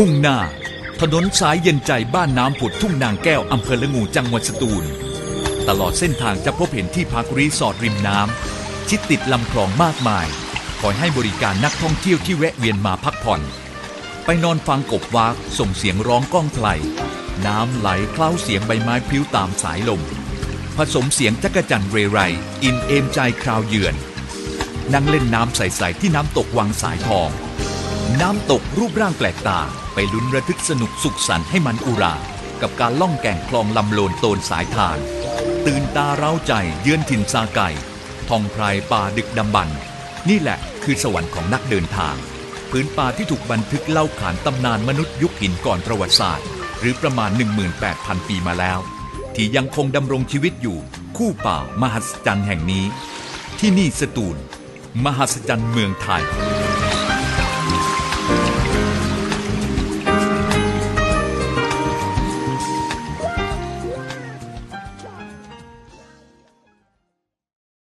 มุ่งหน้า ถนนสายเย็นใจบ้านน้ำผุดทุ่งนางแก้วอำเภอละงูจังหวัดสตูล ตลอดเส้นทางจะพบเห็นที่พักรีสอร์ทริมน้ำชิดติดลำคลองมากมาย คอยให้บริการนักท่องเที่ยวที่แวะเวียนมาพักผ่อน ไปนอนฟังกบวากส่งเสียงร้องก้องไกลน้ำไหลเคล้าเสียงใบไม้พลิ้วตามสายลม ผสมเสียงจักรจันเรไร อินเอมใจคราวเยือน นั่งเล่นน้ำใส ๆ ที่น้ำตกวังสายทอง น้ำตกรูปร่างแปลกตา ไปลุ้นระทึกสนุกสุขสันต์ให้มันอุรา กับการล่องแก่งคลองลำโลนโตนสายทาน ตื่นตาเร้าใจเยือนถิ่นซาไก่ ทองไพรป่าดึกดำบรรนี่แหละคือสวรรค์ของนักเดินทาง พื้นป่าที่ถูกบันทึกเล่าขานตำนานมนุษย์ยุคหินก่อนประวัติศาสตร์ หรือประมาณ 18,000 ปีมาแล้ว ที่ยังคงดำรงชีวิตอยู่คู่ป่ามหัศจรรย์แห่งนี้ ที่นี่สตูล มหัศจรรย์เมืองไทย